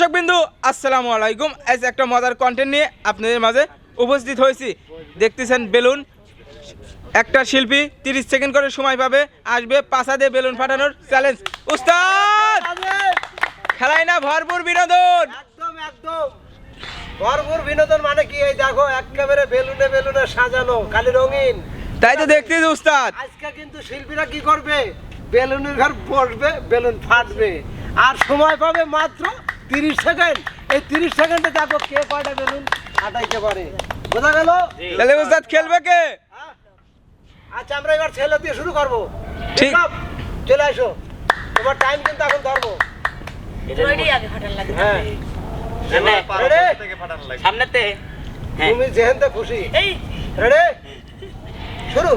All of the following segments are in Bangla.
দর্শক বিন্দু আসসালামু আলাইকুম। আজ একটা মজার কন্টেন্ট নিয়ে আপনাদের মাঝে উপস্থিত হয়েছি। দেখতেছেন বেলুন। একটা শিল্পী তিরিশ সেকেন্ড করে সময় পাবে আসবে পাশা দিয়ে বেলুন ফাটানোর চ্যালেঞ্জ উস্তাদ! খেলায় না ভরপুর বিনোদন। একদম একদম। ভরপুর বিনোদন মানে কি? এই দেখো একেবারে বেলুনে বেলুনে সাজানো খালি রঙিন। তাই তো দেখতেছি উস্তাদ। আজকে কিন্তু শিল্পীরা কি করবে? বেলুনের ঘর বসবে বেলুন ফাটবে। আর সময় পাবে মাত্র তিরিশ সেকেন্ড। এই তিরিশ সেকেন্ডে দেখো কে কয়টা বেলুন ফাটাইতে পারে। বোঝা গেল? তাহলে উস্তাদ খেলবে কে? হ্যাঁ? আচ্ছা আমরা এবার ছেলে দিয়ে শুরু করব। ঠিক। চলে আসো। তোমার টাইম কিন্তু এখন ধরবো। হ্যাঁ। সামনেতে? তুমি যেহেনতে খুশি। এই। রেডি শুরু।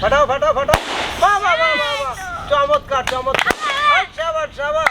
ফাটাও ফাটাও ফাটাও। বাহ বাহ বাহ বাহ বাহ। চমৎকার চমৎকার। সাবাস।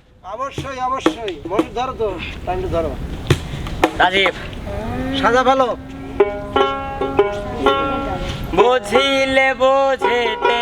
অবশ্যই অবশ্যই। মনে ধরো তো টাইমটা ধরো। রাজীব। সাজা ভালো বুঝিলে বুঝিতে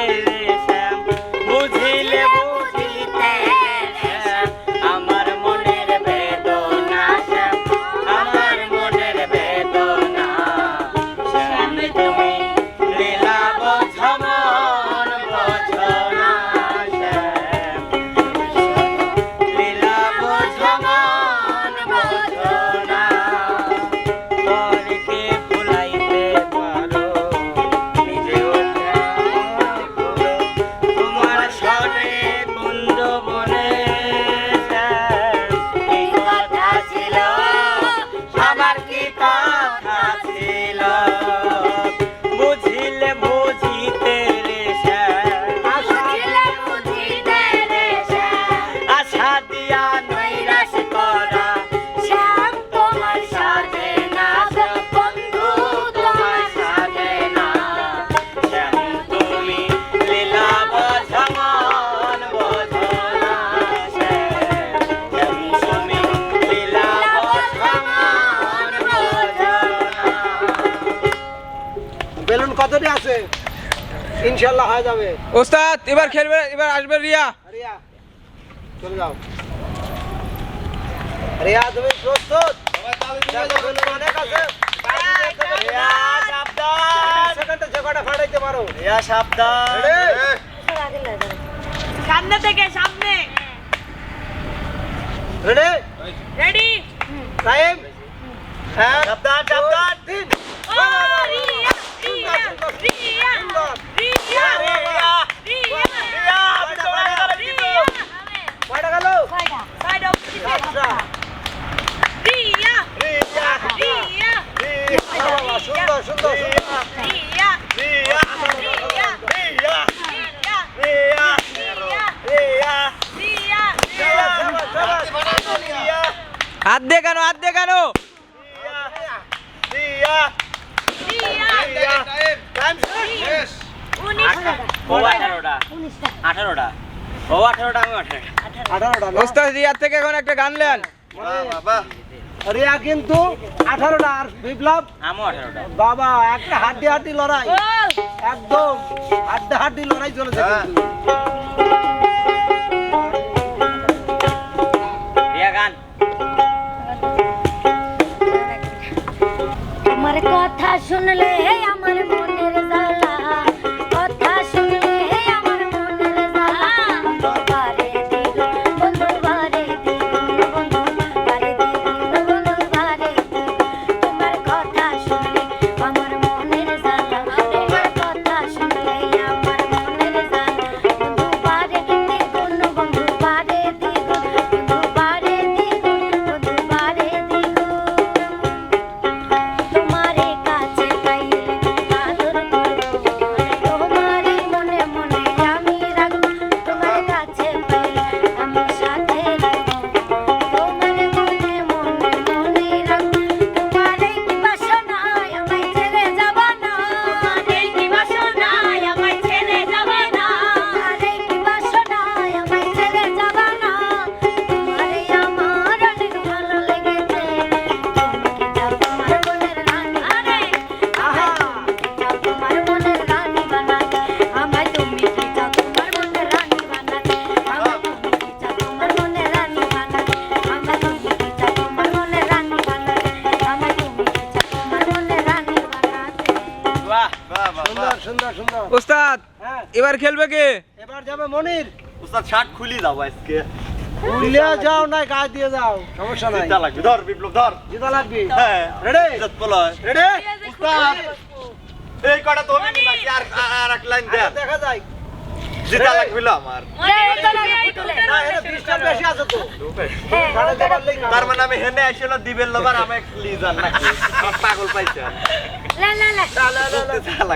ইনশাল্লাহ হয়ে যাবে। উস্তাদ এবার খেলবে এবার আসবে রিয়া। রিয়া চলে যাও। রিয়া তুমি প্রস্তুত? দেখো, বেলুন অনেক আছে। রিয়া সাবধান। সেকেন্ডে যে কটা ফাটাইতে পারো? রিয়া সাবধান। রেডি সামনে থেকে সামনে। রেডি রেডি টাইম এক সাবধান সাবধান। আধে কেন আধে কেন ও আঠারোটা। আঠারোটা। ও আঠারোটা আমার থেকে এখন একটা গান লেন। বাবা রিয়া কিন্তু আঠারোটা আর বিপ্লব বাবা একটা হাড্ডি হাড্ডি লড়াই। একদম হাড্ডি হাড্ডি লড়াই চলেছে কে এবার যাবে মনির। উস্তাদ শার্ট খুলি দাও আজকে। উলিয়া যাও না গায়ে দিয়ে যাও। সমস্যা নাই। জিতা লাগবে। ধর বিপ্লব ধর। জুতা লাগবে। হ্যাঁ। রেডি ইজ্জত বলয় রেডি উস্তাদ। এই কটা তো আমি নাকি? আর আর এক লাইন দেন দেখা যায় জিতা লাগবে আমার। না এটা বিশটার বেশি আছে তো। হ্যাঁ, না। তার মানে আমি হেনে আইছিল দিবেন লবার আমি একলি জান নাকি? পাগল পাইছে। লা লা লা। লা, লা, লা,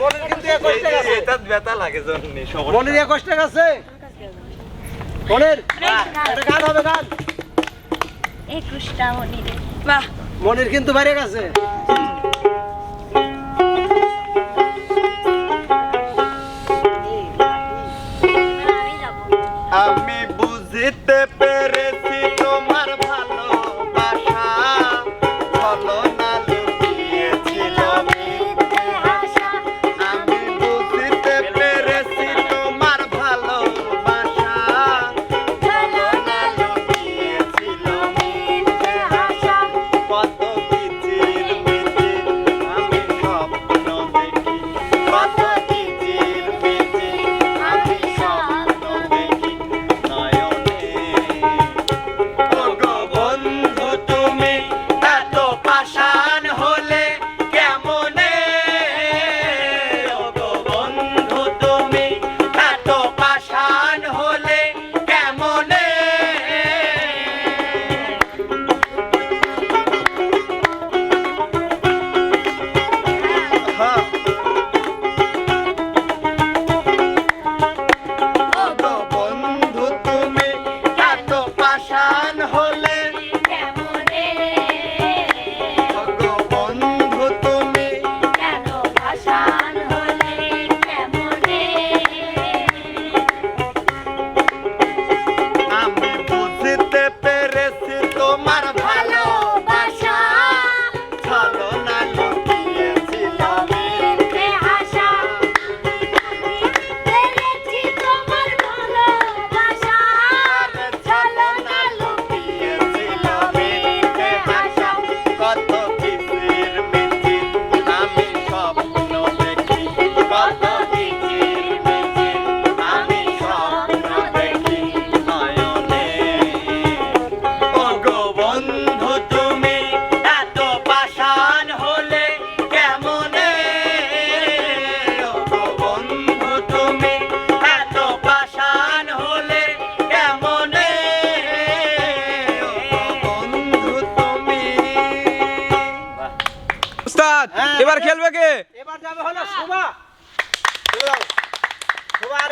মনির কিন্তু একুশ টাকা। আছে। এটা ব্যথা লাগে জন্য সবার মনির একুশ টাকা আছে? মনির? একটা গান হবে গান একুশটা মনিরে। বাহ। মনির কিন্তু বাইরে গেছে। আমি যাব। আমি বুঝিতে পেরেছি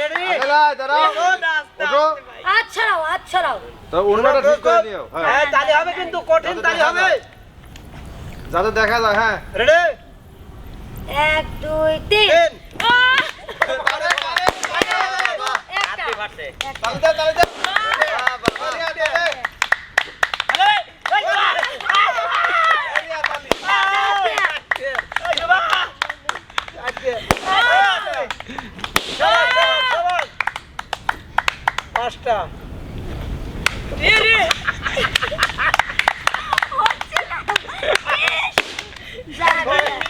শোভা রেডি হাত ছড়াও হাত ছড়াও হ্যাঁ তালি হবে কিন্তু কঠিন তালি হবে যাতে দেখা যায় হ্যাঁ রেডি এক দুই তিন তিন তালি দে তালি দে পাঁচটা।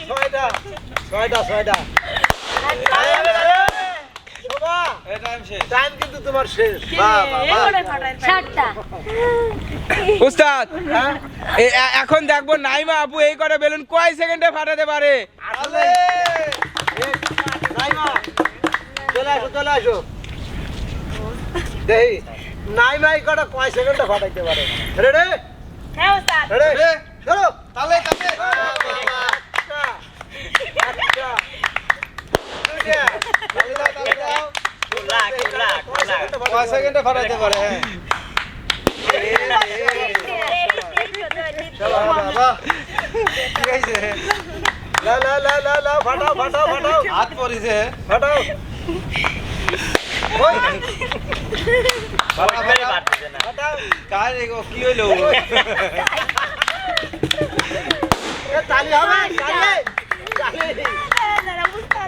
ছয়টা ছয়টা ছয়টা। টাইম কিন্তু তোমার শেষ। সাতটা। ওস্তাদ এ- এ- এখন দেখব নাইমা আপু এই করে বেলুন কয় সেকেন্ডে ফাটাতে পারে? চলে আসো চলে আসো। দেহি নাইমা এই কটা কয় সেকেন্ডে ফাটাইতে পারে। রেডি হ্যাঁ ওস্তাদ। রেডি চলো তালে তালে। কুমলা কুমলা কয় সেকেন্ডে ফাটাইতে পারে হ্যাঁ। আছে লা লা লা লা ফাটাও ফাটাও ফাটাও। হাত পড়িছে ফাটাও। কি হইল এ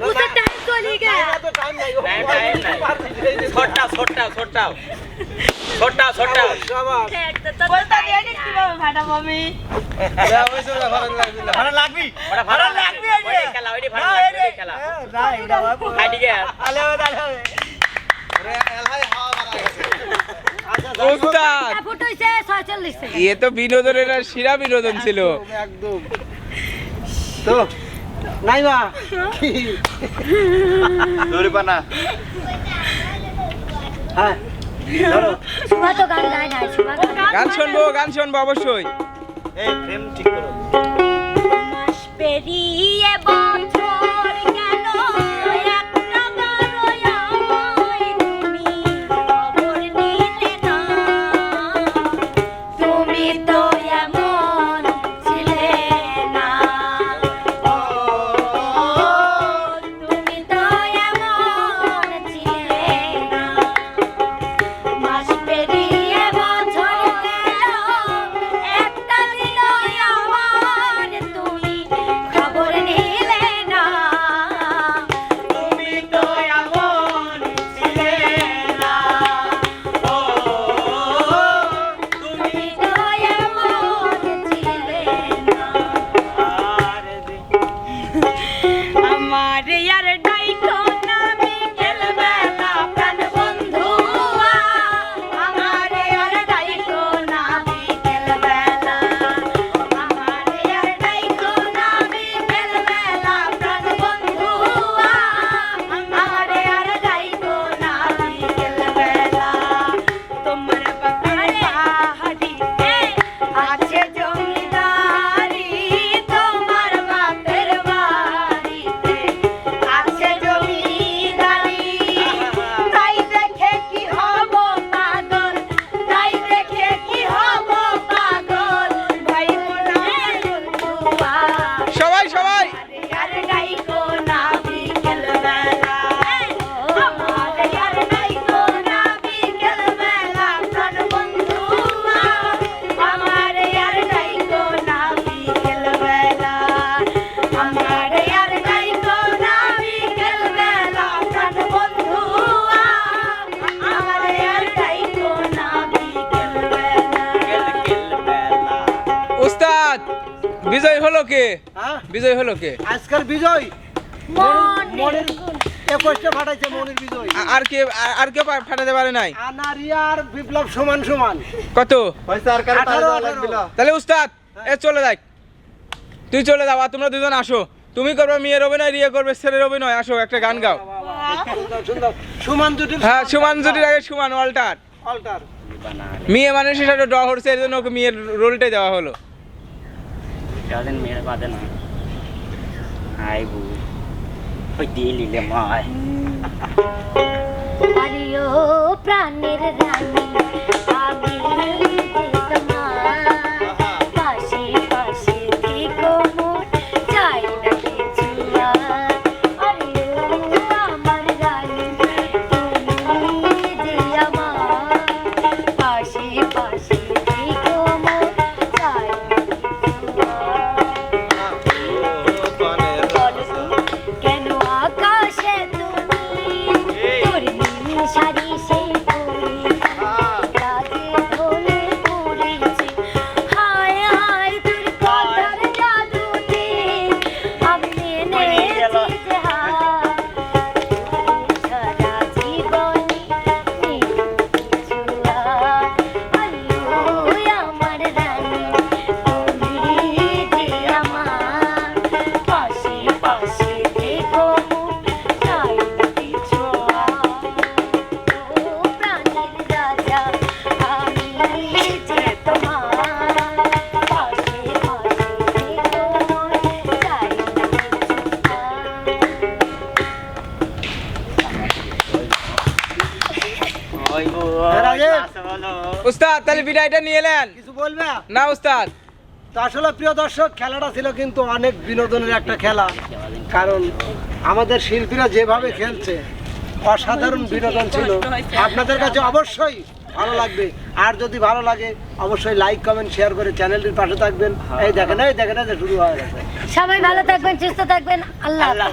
হবে টাইম চলে টাইম নাই বলতে দিয়ে নি কীভাবে ভাড়া লাগবি। ভাড়া লাগবি খেলা ওই ভাড়া লাগবি খেলা হাইডি গে ওরে এলহাই হাওয়া মারা গেছে উস্তাদ ফুট হইছে 46 সেকেন্ড এ তো বিনোদনের আর সেরা বিনোদন ছিল। একদম তো নাই মা পানা হ্যাঁ গান শুনব গান শুনব অবশ্যই। এই ফ্রেম ঠিক করো। মাস পেরিয়ে বছর বিজয় হলো কে? আজকাল বিজয়? মনের একুশটা ফাটাইছে মনের বিজয়। আর কে আর- কে ফাটাতে পারে নাই? আনারিয়ার বিপ্লব সমান সমান। কত? তাহলে উস্তাদ এ চলে যাই। তুই চলে যাও তোমরা দুজন আসো। তুমি করবে মেয়ের অভিনয় রিয়ে করবে ছেলের অভিনয়। আসো একটা গান গাও। সুন্দর সুন্দর। সুমান জুটির হ্যাঁ সুমান জুটির আগে সুমান অল্টার। অল্টার। মেয়ে মানুষের সাথে ড্র হচ্ছে এর জন্য ওকে মেয়ের রোলটাই দেওয়া হলো। মেয়ের বাদে না। আইবু ওই দিয়ে নিলে মায় আরিও প্রাণের রানী আমি উস্তাদ তাহলে বিদায়টা নিয়ে এলেন কিছু বলবে? না উস্তাদ। তো আসলে প্রিয় দর্শক খেলাটা ছিল কিন্তু অনেক বিনোদনের একটা খেলা। কারণ আমাদের শিল্পীরা যেভাবে খেলছে অসাধারণ বিনোদন ছিল। আপনাদের কাছে অবশ্যই ভালো লাগবে। আর যদি ভালো লাগে অবশ্যই লাইক কমেন্ট শেয়ার করে চ্যানেলটির পাশে থাকবেন। এই দেখেন এই দেখেন যে শুরু হয়ে গেছে। সবাই ভালো থাকবেন সুস্থ থাকবেন। আল্লাহ আল্লাহ